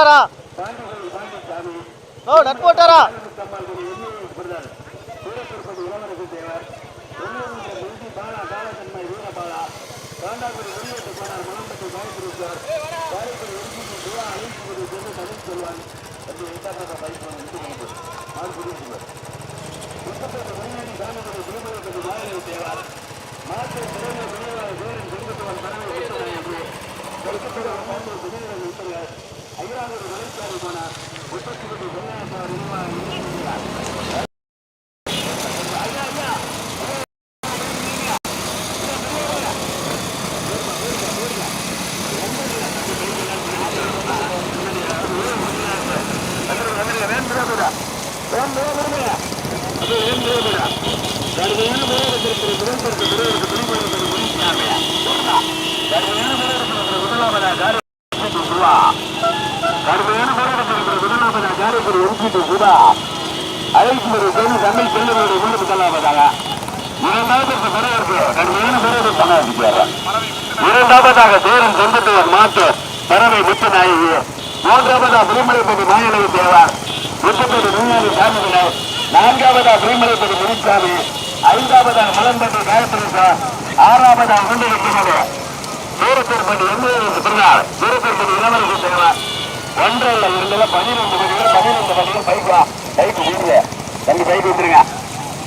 Nut போட்டாரா? பாண்டிகோயில் பாண்டிசாமி ஓ nut போட்டாரா கம்மாள்குடி எம்ஏஎஸ் பிரதர் சூரத்திருப்பதி போனார் மலம்பட்டி காயத்ரீஸ்வர் காரைக்குடி எம்ஜிபி சிவா அழிப்புகுடி சென்று தமிழ் செல்வான் என்று எட்டாவது பைக் வந்து மாற்று தமிழ் செல்லுடைய முன்னுக்கு தள்ளாவதாக இரண்டாவது வரவேற்பு கடுமையான வரவேற்பு சமாளிக்கிறார் இரண்டாவதாக தேரன் செங்கத்துவர் பறவை முத்துநாயகி. மூன்றாவதா திருமலைப்பதி மாயனை தேவார். முத்தப்பதி நூறு சாமிகளை. நான்காவதா திருமலைப்பதி முனிசாமி ஐந்தாவதா மலம்பட்டி காயத்ரி ஆறாவதா உருண்டிருக்கிறது சூரத்திற்பட்டி எம்ஏஎஸ் பிறந்தார். சூரத்திற்பட்டி இளவரசு தேவார். ஒன்றல்ல இருந்தது பன்னிரெண்டு மணிகள் பன்னிரெண்டு மணிகள் பைக்கா பைக்கு வீடுங்க தம்பி பைக்கு வந்துருங்க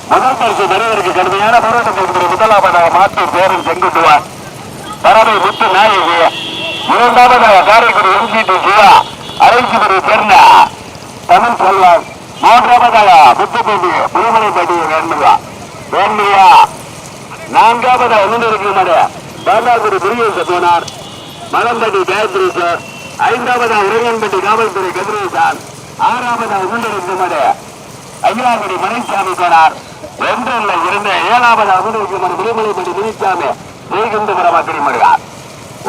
முதல் பரிசு பெறுவதற்கு கடுமையான போராட்டம் முதலாவதாக மாத்தூர் பேரன் செங்குட்டுவார் பறவை முத்து நாயகி. இரண்டாவதாக காரைக்குடி எம்ஜிடி சிவா. அரைக்குடி பெருந்தா தமிழ் செல்வன். மூன்றாவதாக முத்துப்பேட்டி புதுமலைப்பேட்டி வேண்டுவா. வேண்டுவா. நான்காவதாக முன்னிருக்கிறது பாண்டாக்குடி முருகேச போனார். மலம்பட்டி காயத்ரி சார். ஐந்தாவதா உரையன்பட்டி காவல்துறை கதிரேசான் ஆறாவதாக முன்னிருக்கிறது ஐயாங்குடி மணிசாமி போனார். ஒன்றில் இருந்த ஏழாவது அமுதவிக்குமன் திருமலைப்பட்டி முனிசாமி ஸ்ரீகந்தபுரம் அக்கிரிமடுகார்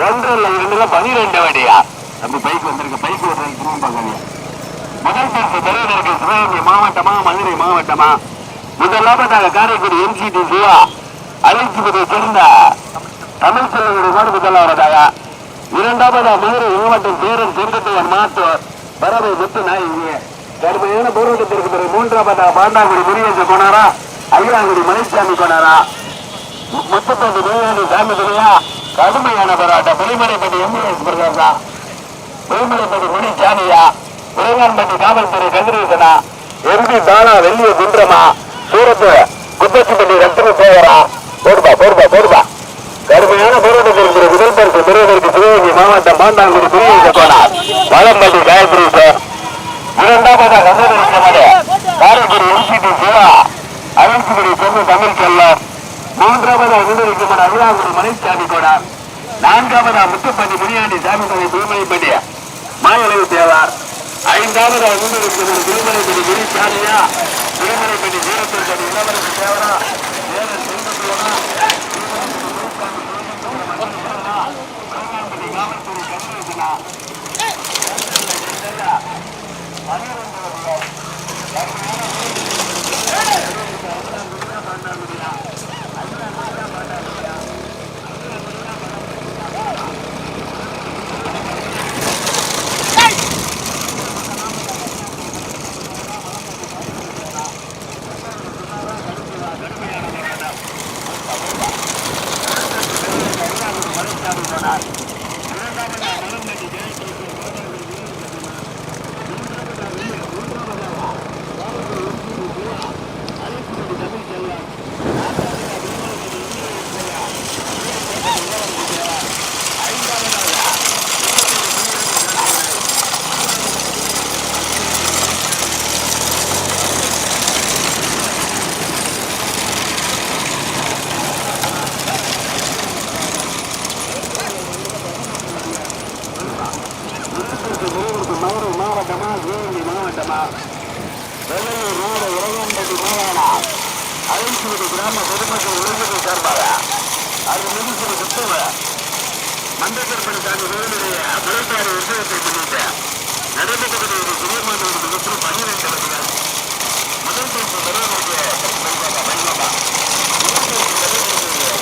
ஒன்றில் இருந்த பனிரெண்டு வடியா. நம்ம பைக் வந்திருக்கு பைக் வந்திருக்கு திரும்ப முதல் பரிசு பெறுவதற்கு சிவகங்கை மாவட்டமா மதுரை மாவட்டமா? முதலாவதாக காரைக்குடி எம்சிடி சிவா அழைச்சிபதி சேர்ந்த தமிழ் செல்வனுடைய முதலாவதாக இரண்டாவதா மதுரை மாவட்டம் சேரன் செங்கத்தையன் மாத்து பரவை முத்து நாயகி கடுமையான போராட்டத்திற்கு பிறகு மூன்றாவதா பாண்டாங்குடி முருகேச போனாரா? ஐயாங்குடி மலைசாமி போனாரா? முத்தப்பட்டு நோயாளி சாமி துணையா கடுமையான போராட்டம். புலிமலைப்பட்டி எம்எஸ் பிரதேசா புலிமலைப்பட்டி முனிசாமியா உறைவான்பட்டி காவல்துறை கதிரேசனா எம்பி தானா வெள்ளிய குன்றமா? சூரத்து குப்பச்சிப்பட்டி ரத்தின சேகரா போடுபா போடுபா போடுபா கடுமையான போராட்டம் இருக்கிற முதல் பரிசு பெறுவதற்கு சிவகங்கை மாவட்டம் பாண்டாங்குடி முருகேச போனார் வளம்பள்ளி காயத்ரி சார் இரண்டாவதாக காரைக்குடி எம்சிடி சிவா அழைப்புக்குடி சொந்த தமிழ் செல்லம் மூன்றாவதாக விடுதலைக்குமன் அருளாங்குடி மலைச்சாமி கோடார் நான்காவதா முத்துப்பட்டி முனியாண்டி சாமி சாமிமலை திருமலைப்பட்டி மாயளவு தேவார் ஐந்தாவதாக விடுதலைக்குமன் திருமலைப்பட்டி முனிசாமியா திருமலைப்பட்டி வீரத்திற்கு இளவரசு தேவரா வேலன் செல்வத்தோனா அழைச்சிவிட்டு கிராம பொதுமக்கள் இளைஞர்கள் சார்பாக அது மிகுந்த சுத்தம மண்டக்கற்பனை தாண்டி வேலுடைய முறைப்பாடு உற்சவத்தை முன்னிட்டு நடைபெற்ற ஒரு சுயமானவர் மிகப்பெரிய பன்னிரண்டு வருகிறார் முதல் குறிப்பு வருவதற்கு மணிமாபா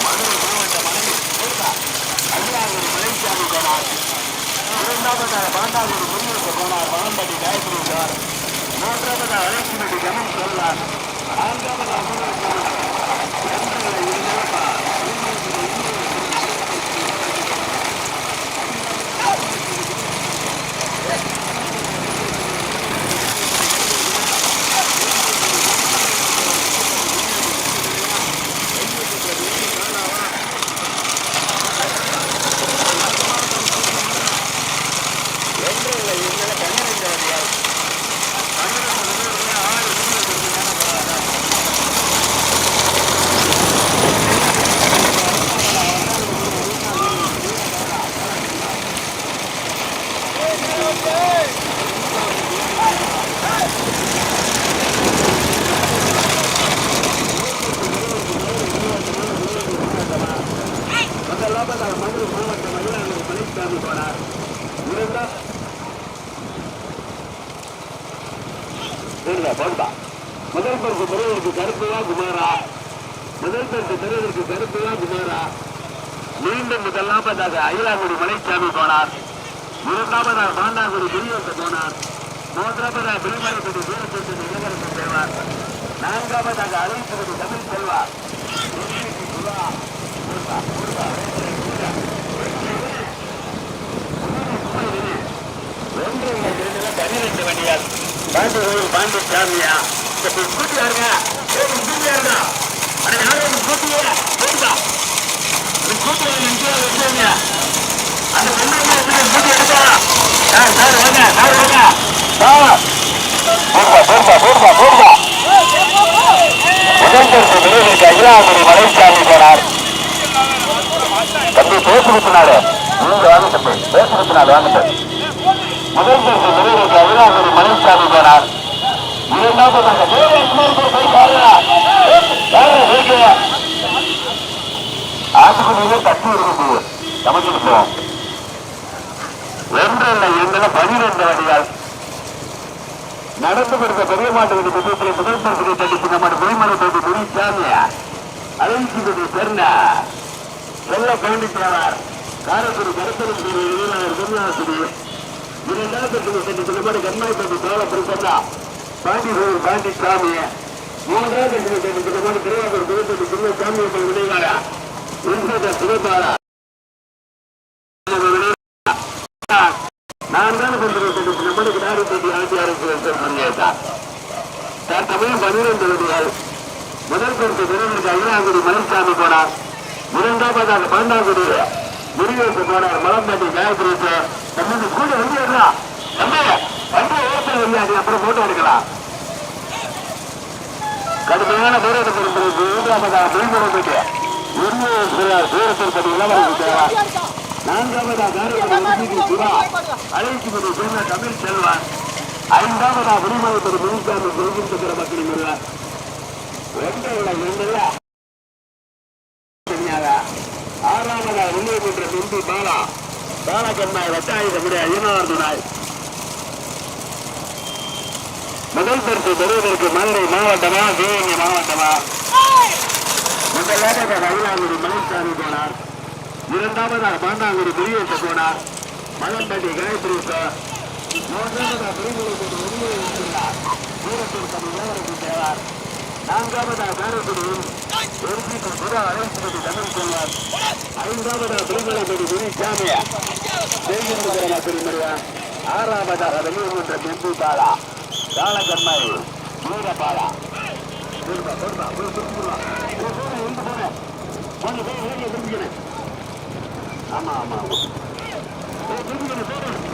மதுரை மாவட்ட மனைவி அல்லாஹூர் மலைச்சாமி போனார். இரண்டாவதாக பாண்டாவூர் முன்னேற்ற போனார். வளம்பட்டி காயத்ரி சார். மூன்றாவதாக அழைச்சிமட்டி கமன் சொல்லார் நான்காவதாக முதலாவதாக மதுரை மாவட்ட மயிலாளர் மலைசாமி போனார் இருந்தா சரிடா போண்டா முதல் பரிசு பெறுவதற்கு கருப்பையா குமாரா? முதல் பரிசு பெறுவதற்கு கருப்பையா குமாரா? மீண்டும் முதலாவதாக அயிலாங்குடி மலைச்சாமி போனார். இரண்டாவதாக பாண்டாங்குடி பெரியவர்த்த போனார். மூன்றாவதாக பிரிமலைப்பட்டி வீரப்பட்டி இளவரசன் தேவார். நான்காவதாக அழைப்பது தமிழ் செல்வார். ஒன்று பன்னிரண்டு மணியால் பாண்டி கோயில் பாண்டி சாமியா கூட்டி யாருங்க கூட்டி யாருங்க அட யாரும் கூட்டியே போயிட்டா கூட்டி முதல் பரிசு விரைவிற்கு அகிலாபுரி மலைசாமி போனார் தம்பி தட்டி இருக்குது சமைச்சு ஒன்று இல்லை எங்களை பனிரெண்டு வடிகள் நடந்து கொடுத்த பெரிய மாட்டு புத்தகத்தில் முதல் பரிசு தடிப்பு நம்ம வெளிமலை போட்டு முடிச்சாமியா அழைச்சிப்பது சேர்ந்த செல்ல பாண்டித்யாவார் காரக்குடி கருத்தரசு வீரர் குருநாசிரி இரண்டாவது பரிசு நம்ம சோழ பாண்டிபுரம் பாண்டி சாமிய மூன்றாவது திருவாரூர் குருத்தட்டு சின்ன சாமி விடைவாரா? இன்றைய சிவபாரா நான்காவது பரிசு நம்மளுக்கு நாடு தேடி ஆட்சியாளருக்கு பங்கேற்றார் தற்சமயம் பன்னிரண்டு வடிகள் முதல் பரிசு வீரர்களுக்கு ஐயாங்குடி மலைசாமி போனார். இரண்டாவதாக பன்னெண்டாங்குடி முருகேசு போனார். மலம்பாட்டி காயத்ரி தம்பி கூட வந்து வண்டி ஓட்ட அப்புறம் போட்டோ எடுக்கலாம். கடுமையான போராட்டம் இருக்கிறது மூன்றாவதாக மீன்குளம்பட்டி முருகேஸ்வரர் சூரத்திற்பதி நான்காவதாக தமிழ் செல்வான். ஐந்தாவதா ஆறாவதா வில்லியகுன்ற தும்பி பாலா. பாலகண்ணாய் வட்டாயுதமுடைய ஐயனார் துணாய் முதல் பரிசு பெறுவதற்கு மதுரை மாவட்டமா சிவகங்கை மாவட்டமா? முதலாவதாக மயிலாங்குடி மலைசாமி போனார். இரண்டாவதாக பாண்டாங்குடி பெரியேற்ற போனார். மலம்பட்டி காயத்ரி மூன்றாவதாக பெருங்குளத்தோடு வெளியே இருக்கிறார் தமிழ் இளவரசி தேவார். நான்காவதாக காரைக்குடியில் எரிசிக்கு புறா அழைப்பது தமிழ் செல்வார் ஐந்தாவதாக திருமலைப்படி குரு சாமியா தேவேந்திர பெருமரியா ஆறாவதாக வெளியுன்ற பெம்பு பாலா. காலகர்மாய் வீரபாலா. ஆமா ஆமா போய் திரும்பிக்கிறேன்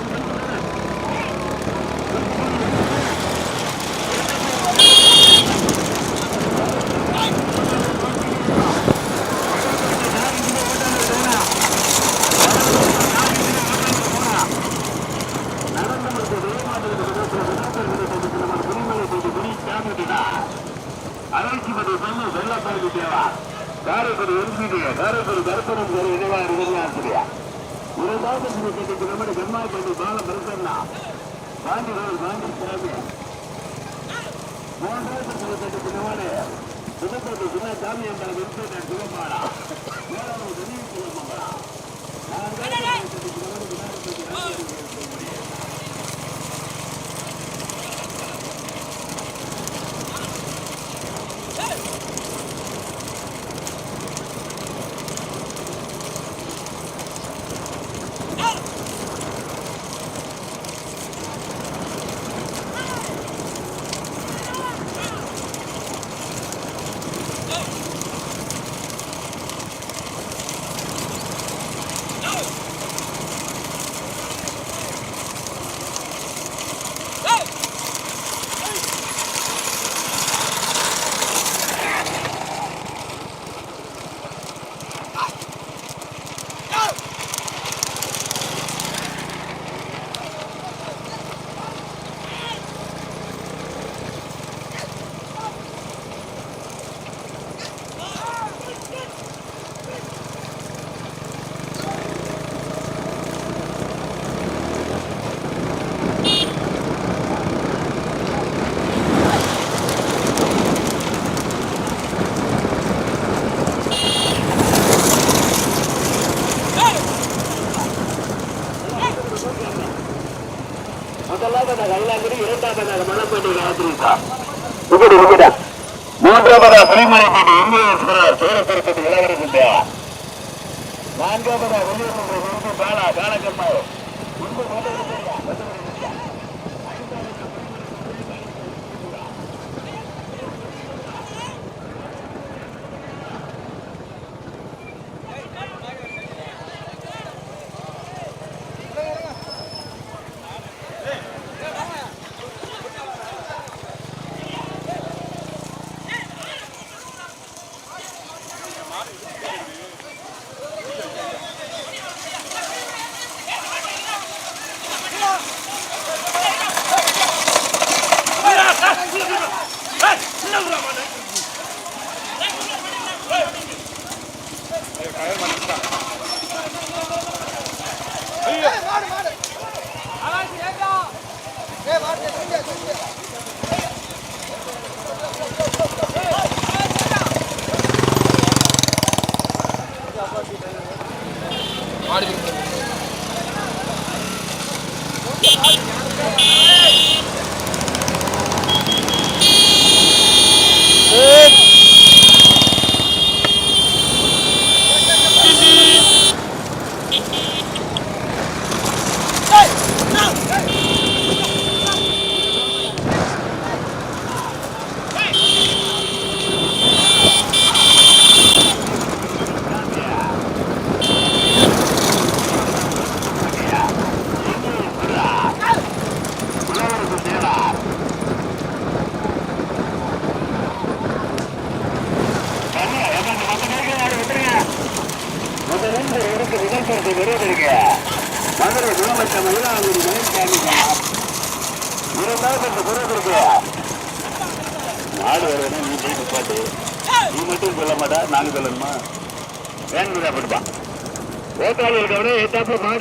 இரண்டாவது கட்டிக்கு நம்முடைய கண்மாய்ப்பட்டி பாலம் பிரசன்னா காந்தி காந்தி சாமி மூன்றாவது கட்டிக்கு நம்முடைய புதுக்கோட்டை சின்ன சாமி என்ற விருப்பத்தை மூன்றாவதா புலிமலைப்பேட்டை இந்தியேஸ்வரர் சூரப்பேட்டை இளவரசு தேவா நான்காவதா வெளியூர் பாலா காலக்கம்மா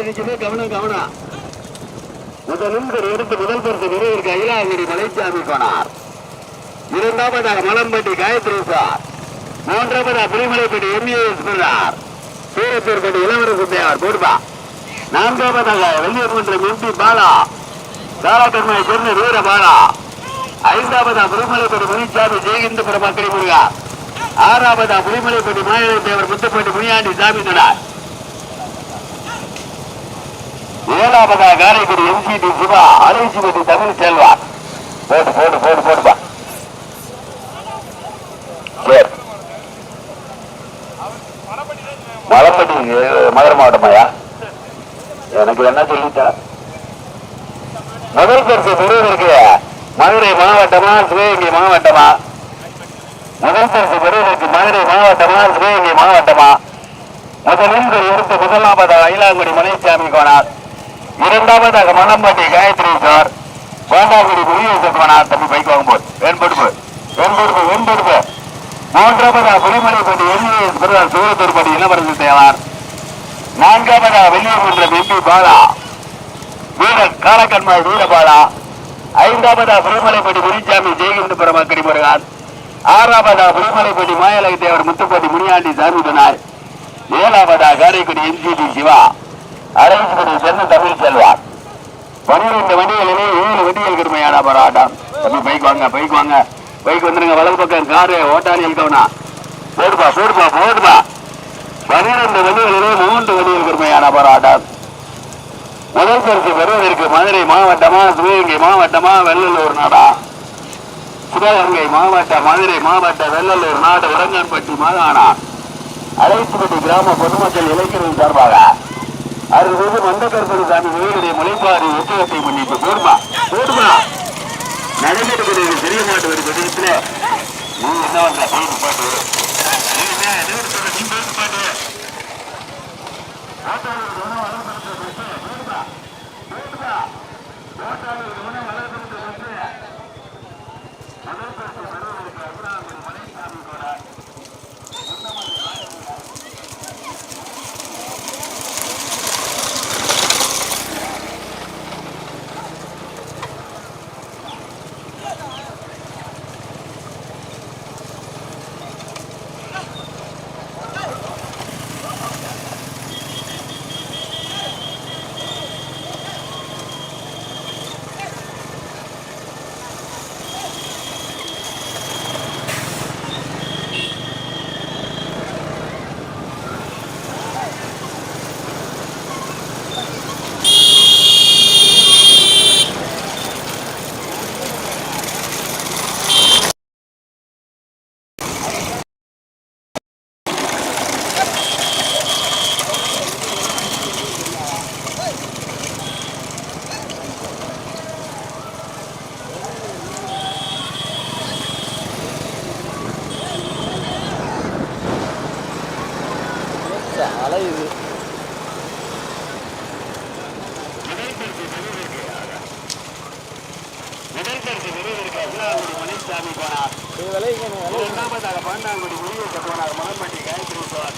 ஏத்தாப்புல கவனம் கவனம். முதலும் எடுத்து முதல் பரிசு விருதுக்கு அகிலாங்கிரி மலைச்சாமி போனார் இரண்டாவதாக மலம்பட்டி காயத்ரி சார். மூன்றாவதாக பிரிமலைப்பட்டி எம்ஏஎஸ் பிள்ளார். சூரத்தூர்பட்டி இளவரசு தேவர் போடுப்பா நான்காவதாக வெளியூர் மன்றம் எம்பி பாலா. தாராபெருமை சொன்ன வீர பாலா. ஐந்தாவதா புலிமலைப்பட்டி முனிச்சாமி ஜெயகிந்தபுரம் மக்களி முருகா. ஆறாவதா புலிமலைப்பட்டி மாநில தேவர் முத்துப்பட்டி முனியாண்டி சாமி நடார். ஏழாவதா காரைக்குடி எம்சிடி சிவா அரைசிபதி தமிழ் செல்வா போட்டு போட்டு போட்டு போட்டுப்பா சரி. மலப்பட்டி மதுரை மாவட்டமாயா? எனக்கு என்ன சொல்லிட்டா? முதல் பரிசு பெறுவதற்கு மதுரை மாவட்டமா சிவகங்கை மாவட்டமா? முதல் பரிசு பெறுவதற்கு மதுரை மாவட்டமா சிவகங்கை மாவட்டமா? முதலில் எடுத்து முதலாவதாக அயிலாங்குடி மலைச்சாமி கோனார். இரண்டாவதாக மலம்பாட்டி காயத்ரி சார். வேண்டாங்குடி முருகேசன் தம்பி பைக் வாங்கும்போது. வெண்படுப்பு. வெண்படுப்பு வெண்படுப்பு. மூன்றாவதா புலிமலைப்பட்டி எம்ஏஎஸ் பிரதர் சூரத்தூர்பட்டி இளவரசு தேவார் நான்காவதா வெளியூர் எம்பி பாலா. வீர காலக்கண்மாய் வீரபாலா. ஐந்தாவதா புலிமலைப்பட்டி முனிசாமி ஜெயகிந்த பரமக்கடி முருகான் ஆறாவதா புலிமலைப்பட்டி மாயலக தேவர் முத்துப்பட்டி முனியாண்டி சாமி துணார் ஏழாவதா காரைக்குடி எம்ஜிபி சிவா. அரைக்குடி சேர்ந்து தமிழ் செல்வார். பன்னிரண்டு வண்டிகளிலே ஏழு வண்டிகள் கடுமையான போராட்டம். தம்பி பைக் வாங்க பைக் வாங்க. பைக் வந்துருங்க வலது பக்கம் காரு ஓட்டாளி இருக்கவனா போடுப்பா போடுப்பா போடுப்பா பன்னிரண்டு வண்டிகளிலே மூன்று வண்டிகள் கடுமையான போராட்டம். முதல் பரிசு பெறுவதற்கு மதுரை மாவட்டமா சிவகங்கை மாவட்டமா வெள்ளலூர் நாடா? சிவகங்கை மாவட்ட மதுரை மாவட்ட வெள்ளலூர் நாடு உடங்கன்பட்டி மாகாணா அழைத்துப்பட்டி கிராம பொதுமக்கள் இளைஞர்கள் சார்பாக அருள்மிகு மந்தகர்பதி சாமி கோயிலுடைய முளைப்பாறு ஒத்துழைப்பை முன்னிட்டு போடுமா? போடுமா? நடைபெறுகிறது தெரிய மாட்டு ஒரு விதத்துல. நீ என்ன பண்ற போட்டு பாட்டு பாட்டு பாட்டு ஓட்டாளர் உணவு வளர்ப்படுத்த பஸ் போடுமா போடுமா ஓட்டாளர் உணவு வளர்ப்படுத்த பஸ் முதல் பரிசு பெறுவதற்கு அருணாமணி மலைசாமி கூட அலையுது முதல்பரிசு பெறுவதற்கு அருணாமணி மலைசாமி போனார் இது விளையுங்க விளையுங்க இரண்டாவதாக பாண்டாங்குடி முருகேச போனார் மலம்பட்டி காயத்ரி நான்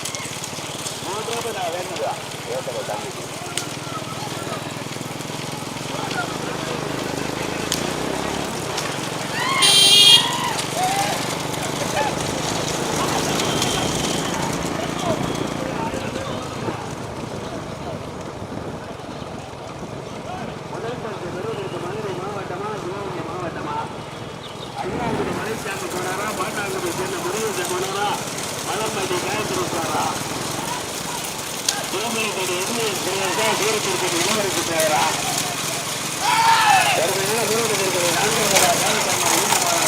மூன்றாவதாக ஏற்ற ஏத்தல தம்பி முதல் பரிசு பெறுவதற்கு மதுரை மாவட்டமா சிவகங்கை மாவட்டமா ஐயாங்குடி மலைசாமி போனாரா பாட்டாங்குடி சேர்ந்த முருகேசன் போனாரா மலம்பட்டி காயத்ரி போனாரா சிவமலைப்படி எம்ஏஎஸ் பிரியாசா தூரத்திற்கு இளவரசு தேவரா தற்போது தூரத்திற்கு நான்காவதா காலத்தம்மா ஈனமாரா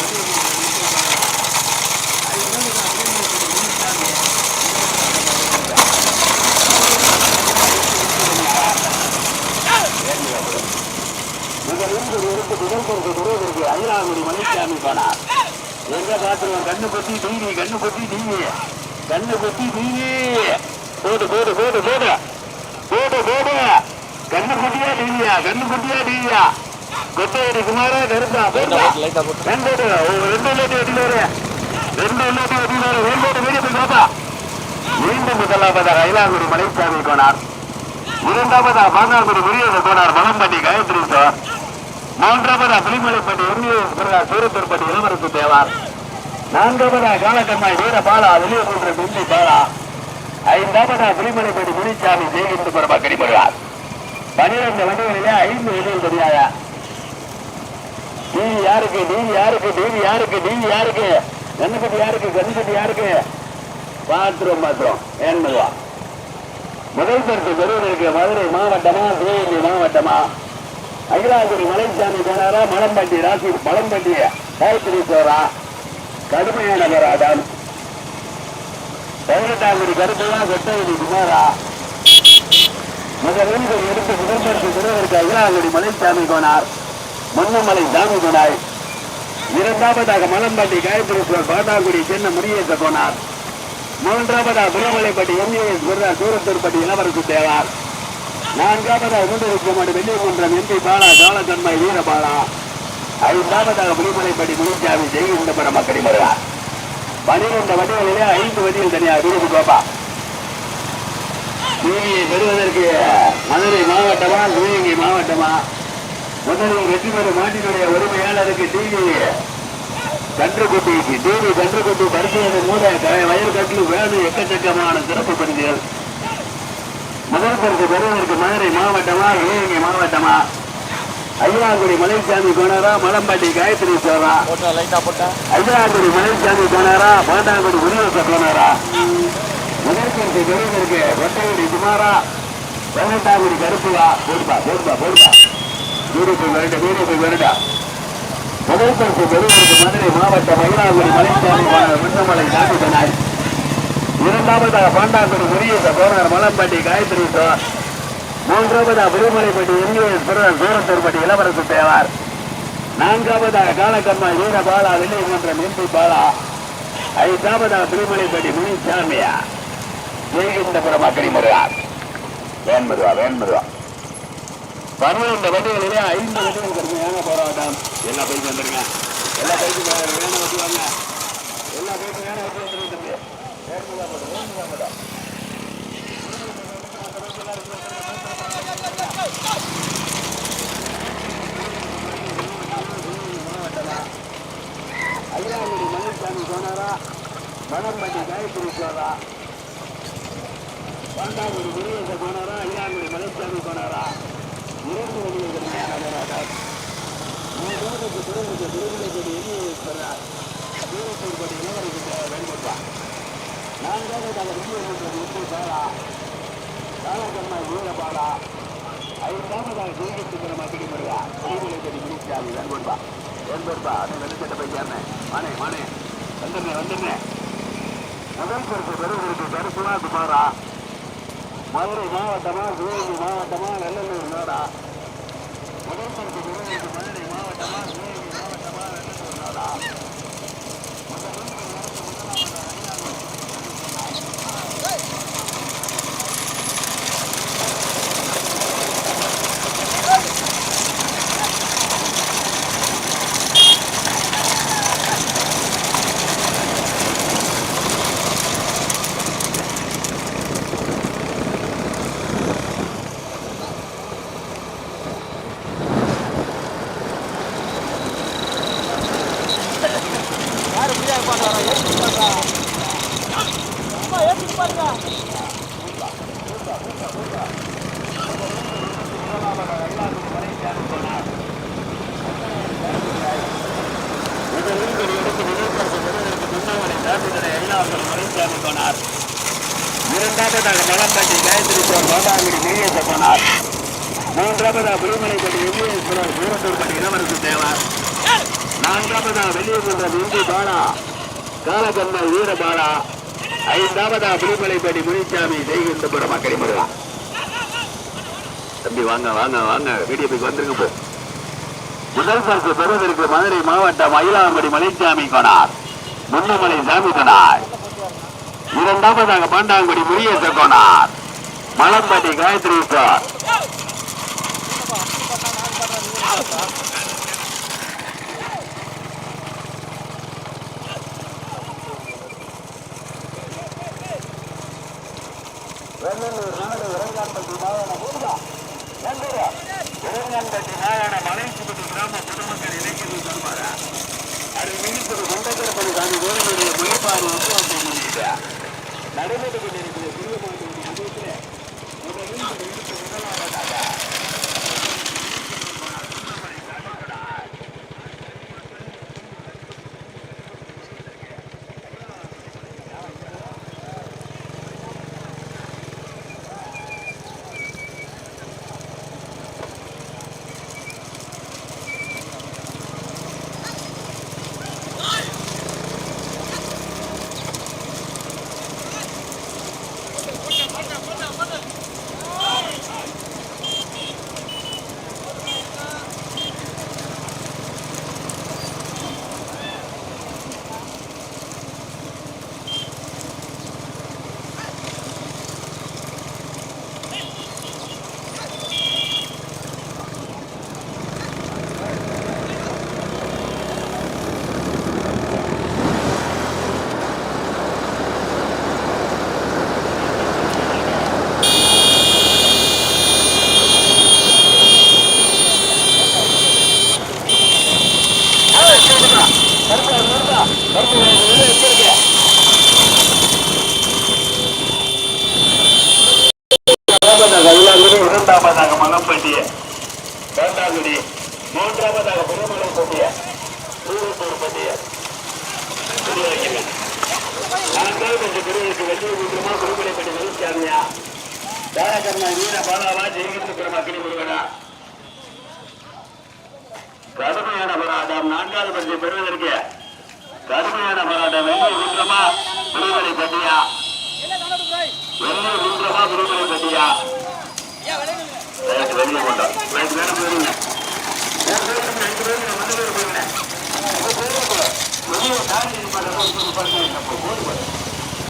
முதலிருந்து இருந்து முதல்பொருள் துறைவதற்கு ஐராகுடி மலைசாமி போனார் எங்க பாத்துருவோம் கண்ணு கொத்தி டிவி கண்ணு கொத்தி டிவி கண்ணு கொத்தி டிவி போடு போடு போடு போடு போடு போடு கண்ணு கொட்டியா டிவியா கண்ணு கொட்டியா டிவியா கொத்தையடி குமாரா கருப்பா போடுப்பா ரெண்டு ரெண்டு இல்லாட்டி ரெண்டு இல்லாட்டி வெட்டில வரு ரெண்டு வெளியே போய் பாப்பா மீண்டும் முதலாவதாக ஐலாங்குடி மலைசாமி போனார் இரண்டாவதா பாங்காங்குடி முருகேச போனார் மலம்பட்டி காயத்ரி சார். மூன்றாவது புலிமலைப்பட்டி எம்ஏஎஸ் பிரகாஷ் சூரத்தூர்பட்டி இளவரசு தேவார். நான்காவதா காலக்கண்மாய் வீரபாலா வெளியூர் பிந்தி பாலா. ஐந்தாவதா புலிமலைப்பட்டி முனிச்சாமி ஜெயகிந்து பரமா கடிபடுவார். பனிரெண்டு வண்டிகளிலே ஐந்து எதில் தெரியாத. டிவி யாருக்கு டிவி யாருக்கு டிவி யாருக்கு டிவி யாருக்கு? கண்ணுக்குட்டி யாருக்கு கண்ணுக்குட்டி யாருக்கு? Bathroom bathroom. ஏன்னுவா முதல் பரிசு பெறுவதற்கு மதுரை மாவட்டமா சிவகங்கை மாவட்டமா? அகிலாங்குடி மலைசாமி போனாரா மலம்பட்டி ராசி மலம்பட்டி காயத்ரி சோரா கடுமையான போராட்டம். பதினெட்டாங்குடி கருப்பையா கொட்டகுடி குமாரா. முதலிருந்து எடுத்து முதல் குருவருக்கு அகிலாங்குடி மலைசாமி கோனார் முன்னமலை சாமி போனாய் இரண்டாவதாக மலம்பட்டி காயத்ரீஸ்வர் பாட்டாங்குடி சென்ன முனியேச போனார் மூன்றாவதாக புறமலைப்பட்டி எம்ஏஎஸ் குருதா சூரத்தூர்பட்டி இளவரசு தேவார். நான்காவதாக மூன்று வெள்ளியகுன்றம் எம்பி பாலா காலத்தன்மை வீரபாலா. ஐந்தாவதாக புலிமலைப்பட்டி முனிசாமி ஜெயகுண்ட பரமக்கடி வருவார் பனிரெண்டு வண்டிகளிலே ஐந்து வண்டிகள் தனியார் வீடு பாப்பா. சிவகங்கையை பெறுவதற்கு மதுரை மாவட்டமா சிவகங்கை மாவட்டமா? முதலில் வெற்றி பெறும் நாட்டினுடைய உரிமையாளருக்கு டிவி கன்றுக்குட்டி டிவி கன்றுக்குட்டி பரிசோதனை மூட க- வயல் கட்டில் வேறு எக்கச்சக்கமான சிறப்பு பரிசுகள். முதல் பரிசு பெறுவதற்கு மதுரை மாவட்டமா சிவகங்கை மாவட்டமா? ஐயாங்குடி மலைசாமி கோணரா மலம்பாட்டி காயத்ரி சோரா ஐயாங்குடி மலைசாமி கோணரா பாண்டாங்குடி உருவச கோணரா முதல் பரிசு பெறுவதற்கு கொட்டையுடி குமாரா? பதினெட்டாங்குடி கருப்புவா? போடுப்பா போடுப்பா போடுப்பா. வீடு போய் வருட வீடு வருடா. முதல் பரிசு பெறுவதற்கு மதுரை மாவட்டம் மயிலாங்குடி மலைசாமி கோணர் முன்னமலை சாமி சொன்னார் இரண்டாவதாக பாண்டாங்குடி முனியச கோணர் மலம்பாட்டி காயத்ரி சோர் மூன்றாவதா விருமலைப்பட்டி எம்ஏஎஸ் பிறர் சூரத்தூர்பட்டி இளவரசு தேவார். நான்காவதாக காலக்கம்மா வீரபாலா வில்லைமன்றம் எம்பி பாலா. ஐந்தாவதா திருமலைப்பட்டி முனிசாமியா. ஜெயகிந்தபுரம் அக்கடி முருகார் வேன்மதுவா வேன்மதுவா பன்னிரண்டு வண்டிகளிலே ஐந்து வண்டிகள் கடுமையான போராட்டம். எல்லா பைக்கு வந்துருங்க. எல்லா பைக்கு வேணும் வண்டி எல்லா பைக்கும் வேணும் வண்டி வந்துருங்க தம்பி. வேன்மதுவா போடு, வேன்மதுவா போடு. ஐயாங்குடி மணிசாமி போனாரா மணம்பட்டி காயத்ரி சோழா பாண்டாங்குடி முருகேச போனாரா ஐயாங்குடி மலைசாமி போனாரா இரண்டு வழியில் கடுமையான போராட்டம் மூன்றாவதுக்கு திருமணத்தை திருமலைப்படி எண்ணியிருக்கிறார் தூரத்தூர்படி இளவரசு வேண்டுவா நான்காவதாக நீதிமன்றம் எம்பி பாலா காலக்கம்மா வீரபாலா ஐந்தாவதாக ஜெயகத்துபுரம் அக்கடி முருகா திருமலைப்படி முனிசாமி வேண்டுவா வேண்டுவா அதை வெளிச்சட்ட பையன் மானே மானே வந்துடுறேன் வந்துடுறேன் முதல் பரிசு பெறுவதற்கு கருப்புனா குமாரா மதுரை மாவட்டமா சிவகங்கை மாவட்டமா வெள்ளலூர் நாடா முதல் பரிசு பெறுவதற்கு மதுரை மாவட்டமா சிவகங்கை மாவட்டமா வெள்ளலூர் நாடா ஏற்றி பாருங்க அம்மா ஏற்றி பாருங்க இரண்டாவதாக மலம்பட்டி காயத்ரி சோர் பாபாங்குடி முருகேச போனார் மூன்றாவதாக புலிமலைப்பட்டி எம்ஏஎஸ்வரர் சூரத்தூர்பட்டி இளவரசு தேவார். நான்காவதாக வெளியூர் இந்து பாலா. காலக்கம்மல் வீரபாலா ஐந்தாவதா புலிமலைப்பட்டி முனிசாமி ஜெய்கிந்தபுரம் மக்களை முருகா தம்பி வாங்க வாங்க வாங்க. வீடியோக்கு வந்துருங்க போ. முதல் பரிசு பெறுவதற்கு மதுரை மாவட்டம் மயிலாம்படி மலைசாமி கொனார். முன்னமலை சாமி கொனார். இரண்டாவதாக பாண்டாங்குடி முரியேச கொனார். மலம்பட்டி காயத்ரி சார். வெள்ளலூர் நாடு இறங்கான்பட்டி நாராயண ஊர்வா இறங்கான்பட்டி நாராயண மலைசுபதி கிராம பொதுமக்கள் இணைக்கிறது தருவாரா அது மினிப்பது கொண்டகரப்படி சாமி வேலையுடைய முயற்பாடு உருவாக்க நடைபெற்றுக் கொண்டிருக்கிற